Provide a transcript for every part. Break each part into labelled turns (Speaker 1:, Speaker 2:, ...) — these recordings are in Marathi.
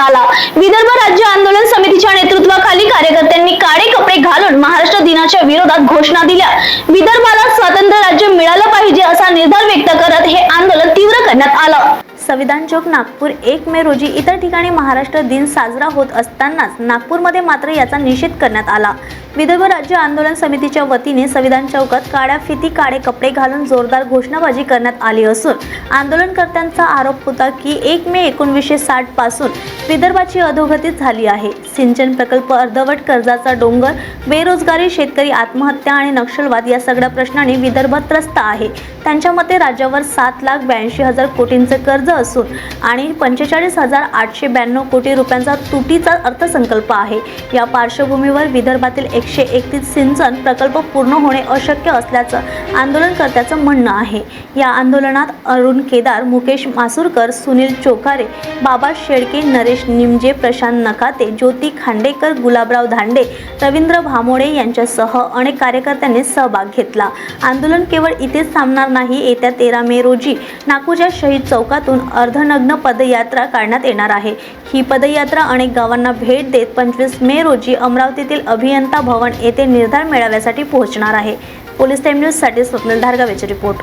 Speaker 1: करण्यात आला. विदर्भ राज्य आंदोलन समितीच्या नेतृत्वाखाली कार्यकर्त्यांनी काळे कपडे घालून महाराष्ट्र दिनाच्या विरोधात घोषणा दिल्या. विदर्भाला स्वातंत्र्य राज्य मिळालं पाहिजे असा निर्धार व्यक्त करत हे आंदोलन तीव्र करण्यात आलं संविधान चौक नागपूर. एक मे रोजी इतर ठिकाणी महाराष्ट्र दिन साजरा होत असतानाच नागपूरमध्ये मात्र याचा निषेध करण्यात आला. विदर्भ राज्य आंदोलन समितीच्या वतीने संविधान चौकात काळ्या फिती काळे कपडे घालून जोरदार घोषणाबाजी करण्यात आली असून आंदोलनकर्त्यांचा आरोप होता की एक मे एकोणीसशे साठपासून विदर्भाची अधोगती झाली आहे. सिंचन प्रकल्प अर्धवट कर्जाचा डोंगर बेरोजगारी शेतकरी आत्महत्या आणि नक्षलवाद या सगळ्या प्रश्नांनी विदर्भ त्रस्त आहे. त्यांच्या मते राज्यावर सात लाख ब्याऐंशी हजार कोटींचं कर्ज असून आणि पंचेचाळीस हजार आठशे ब्याण्णव कोटी रुपयांचा तुटीचा अर्थसंकल्प आहे. या पार्श्वभूमीवर विदर्भातील एकशे एकतीस सिंचन प्रकल्प पूर्ण होणे अशक्य असल्याचं आंदोलनकर्त्याचं म्हणणं आहे. या आंदोलनात अरुण केदार मुकेश मासुरकर सुनील चोखारे बाबा शेळके नरेश निमजे प्रशांत नकाते ज्योती खांडेकर गुलाबराव धांडे रवींद्र भामोडे यांच्यासह अनेक कार्यकर्त्यांनी सहभाग घेतला. आंदोलन केवळ इथेच थांबणार नाही येत्या तेरा मे रोजी नागपूरच्या शहीद चौकातून अर्धनग्न पदयात्रा काढण्यात येणार आहे. ही पदयात्रा अनेक गावांना भेट देत पंचवीस मे रोजी अमरावतीतील अभियंता भवन येथे निर्धार मेळाव्यासाठी पोहोचणार आहे. पोलीस टाईम न्यूजसाठी स्वप्नील धारगावेचे रिपोर्ट.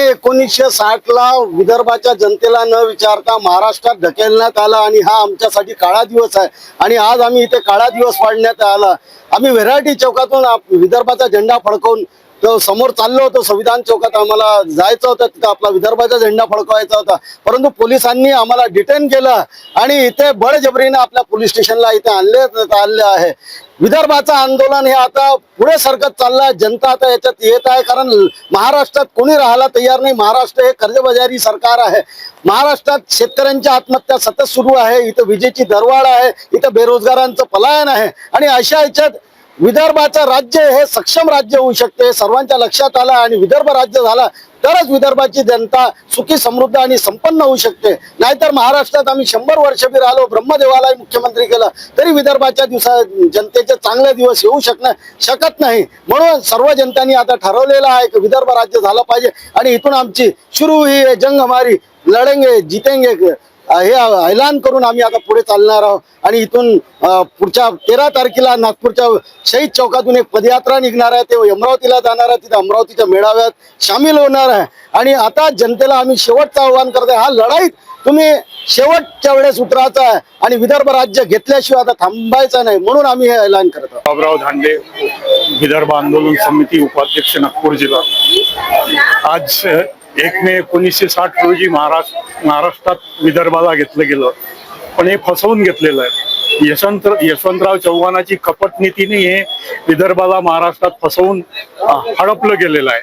Speaker 2: एकोणीसशे साठ ला विदर्भाच्या जनतेला न विचारता महाराष्ट्रात ढकेलण्यात आला आणि हा आमच्यासाठी काळा दिवस आहे आणि आज आम्ही इथे काळा दिवस पाडण्यात आला. आम्ही व्हेरायटी चौकातून विदर्भाचा झेंडा फडकवून तो समोर चाललो होतो संविधान चौकात आम्हाला जायचं होतं तिथं आपला विदर्भाचा झेंडा फडकवायचा होता. परंतु पोलिसांनी आम्हाला डिटेन केलं आणि इथे बळजबरीने आपल्या पोलीस स्टेशनला इथे आणले आणले आहे. विदर्भाचं आंदोलन हे आता पुढे सरकत चाललं आहे जनता आता याच्यात येत आहे कारण महाराष्ट्रात कोणी राहायला तयार नाही. महाराष्ट्र हे कर्जबाजारी सरकार आहे. महाराष्ट्रात शेतकऱ्यांच्या आत्महत्या सतत सुरू आहे. इथं विजेची दरवाढ आहे. इथं बेरोजगारांचं पलायन आहे. आणि अशा याच्यात विदर्भाचं राज्य हे सक्षम राज्य होऊ शकते. सर्वांच्या लक्षात आलं आणि विदर्भ राज्य झाला तरच विदर्भाची जनता सुखी समृद्ध आणि संपन्न होऊ शकते. नाहीतर महाराष्ट्रात आम्ही शंभर वर्ष बी राहिलो ब्रह्मदेवाला मुख्यमंत्री केलं तरी विदर्भाच्या दिवसा जनतेचे चांगले दिवस येऊ शकणं शकत नाही. म्हणून सर्व जनतांनी आता ठरवलेलं आहे की विदर्भ राज्य झालं पाहिजे आणि इथून आमची सुरू ही जंग हमारी लढेंगे जितेंगे हे ऐलान करून आम्ही आता पुढे चालणार आहोत. आणि इथून पुढच्या तेरा तारखेला नागपूरच्या शहीद चौकातून एक पदयात्रा निघणार आहे. ते अमरावतीला जाणार आहे. तिथे अमरावतीच्या मेळाव्यात सामील होणार आहे. आणि आता जनतेला आम्ही शेवटचं आव्हान करतोय हा लढाईत तुम्ही शेवटच्या वेळेस उतरायचा आहे. आणि विदर्भ राज्य घेतल्याशिवाय आता थांबायचं नाही. म्हणून आम्ही हे ऐलान करत आहोत.
Speaker 3: बाबराव धांडे विदर्भ आंदोलन समिती उपाध्यक्ष नागपूर जिल्हा. आज एक मे एकोणीसशे साठ रोजी महाराष्ट्र महाराष्ट्रात विदर्भाला घेतलं गेलं. पण हे फसवून घेतलेलं आहे. यशवंत यशवंतराव चव्हाणाची कपट नीतीने हे विदर्भाला महाराष्ट्रात फसवून हडपलं गेलेलं आहे.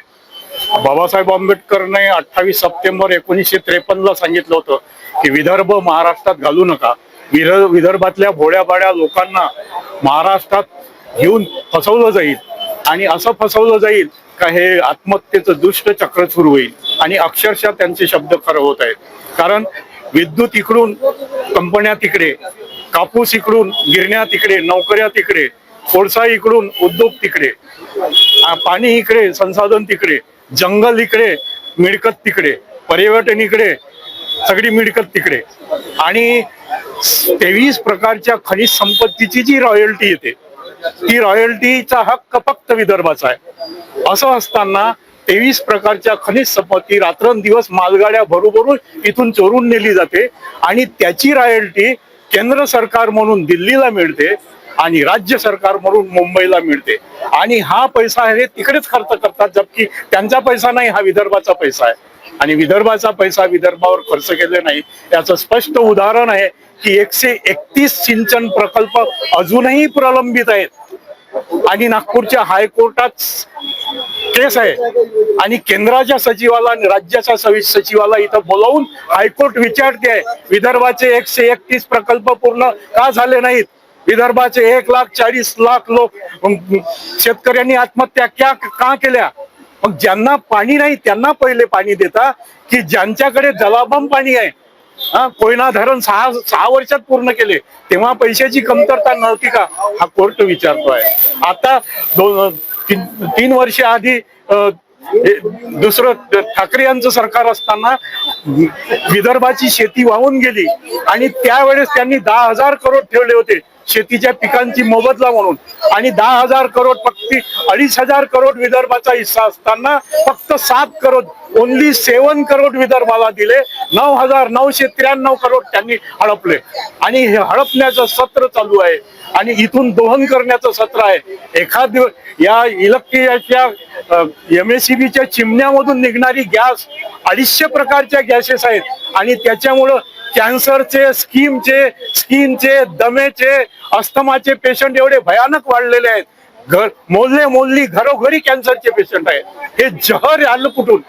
Speaker 3: बाबासाहेब आंबेडकरने अठ्ठावीस सप्टेंबर एकोणीसशे त्रेपन्नला सांगितलं होतं की विदर्भ महाराष्ट्रात घालू नका. विर विदर्भातल्या भोळ्याबाड्या लोकांना महाराष्ट्रात घेऊन फसवलं जाईल. आणि असं फसवलं जाईल का हे आत्महत्येचं दुष्ट चक्र सुरू होईल? आणि अक्षरशः त्यांचे शब्द खरं होत आहेत. कारण विद्युत इकडून कंपन्या तिकडे कापूस इकडून गिरण्या तिकडे नोकऱ्या तिकडे कोळसा इकडून उद्योग तिकडे पाणी इकडे संसाधन तिकडे जंगल इकडे मिळकत तिकडे पर्यटन इकडे सगळी मिळकत तिकडे. आणि तेवीस प्रकारच्या खनिज संपत्तीची जी रॉयल्टी येते ती रॉयल्टीचा हक्क फक्त विदर्भाचा आहे. असं असताना तेवीस प्रकारच्या खनिज संपत्ती रात्रंदिवस मालगाड्या भरूभरून इथून चोरून नेली जाते आणि त्याची रॉयल्टी केंद्र सरकार म्हणून दिल्लीला मिळते आणि राज्य सरकार म्हणून मुंबईला मिळते. आणि हा पैसा आहे तिकडेच खर्च करतात जबकी त्यांचा पैसा नाही हा विदर्भाचा पैसा आहे. आणि विदर्भाचा पैसा विदर्भावर खर्च केले नाही. याचं स्पष्ट उदाहरण आहे की एकशे एकतीस सिंचन प्रकल्प अजूनही प्रलंबित आहेत. आणि नागपूरच्या हायकोर्टात केस आहे. आणि केंद्राच्या सचिवाला आणि राज्याच्या सवि- सचिवाला इथं बोलावून हायकोर्ट विचारते आहे विदर्भाचे एकशे एकतीस प्रकल्प पूर्ण का झाले नाहीत? विदर्भाचे एक लाख चाळीस लाख लोक शेतकऱ्यांनी आत्महत्या क्या का केल्या? मग ज्यांना पाणी नाही त्यांना पहिले पाणी देता की ज्यांच्याकडे जलाबम पाणी आहे हा कोयना धरण सहा सहा वर्षात पूर्ण केले. तेव्हा पैशाची कमतरता नव्हती का? हा कोर्ट विचारतोय. आता दोन तीन तीन वर्ष आधी दुसरं ठाकरे यांचं सरकार असताना विदर्भाची शेती वाहून गेली. आणि त्यावेळेस त्यांनी दहा हजार करोड ठेवले होते. शेतीच्या पिकांची मोबदला म्हणून. आणि दहा हजार करोड फक्त अडीच हजार करोड विदर्भाचा हिस्सा असताना फक्त सात करोड ओनली सेवन करोड विदर्भाला दिले. नऊ हजार नऊशे त्र्याण्णव करोड त्यांनी हडपले. आणि हे हडपण्याचं सत्र चालू आहे. आणि इथून दोहन करण्याचं सत्र आहे. एखाद या इलेक्ट्रिकच्या एम एस बीच्या चिमण्यामधून निघणारी गॅस अडीचशे प्रकारच्या गॅसेस आहेत. आणि त्याच्यामुळं कॅन्सरचे स्कीमचे स्किनचे दमेचे अस्थमाचे पेशंट एवढे भयानक वाढलेले आहेत. घर मोजले मोजली घरोघरी कॅन्सरचे पेशंट आहेत. हे जहर आलं कुठून?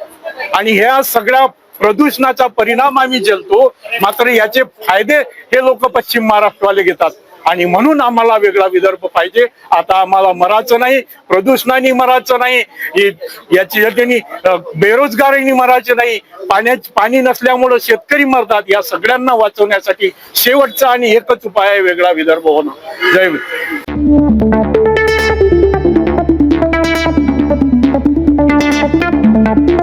Speaker 3: आणि ह्या सगळ्या प्रदूषणाचा परिणाम आम्ही जलतो मात्र याचे फायदे हे लोक पश्चिम महाराष्ट्राला घेतात. आणि म्हणून आम्हाला वेगळा विदर्भ पाहिजे. आता आम्हाला मराचं नाही प्रदूषणाने मराचं नाही याची त्यांनी बेरोजगारीने मराचं नाही. पाण्या पाणी नसल्यामुळं शेतकरी मरतात या सगळ्यांना वाचवण्यासाठी शेवटचा आणि एकच उपाय आहे वेगळा विदर्भ होणं. जय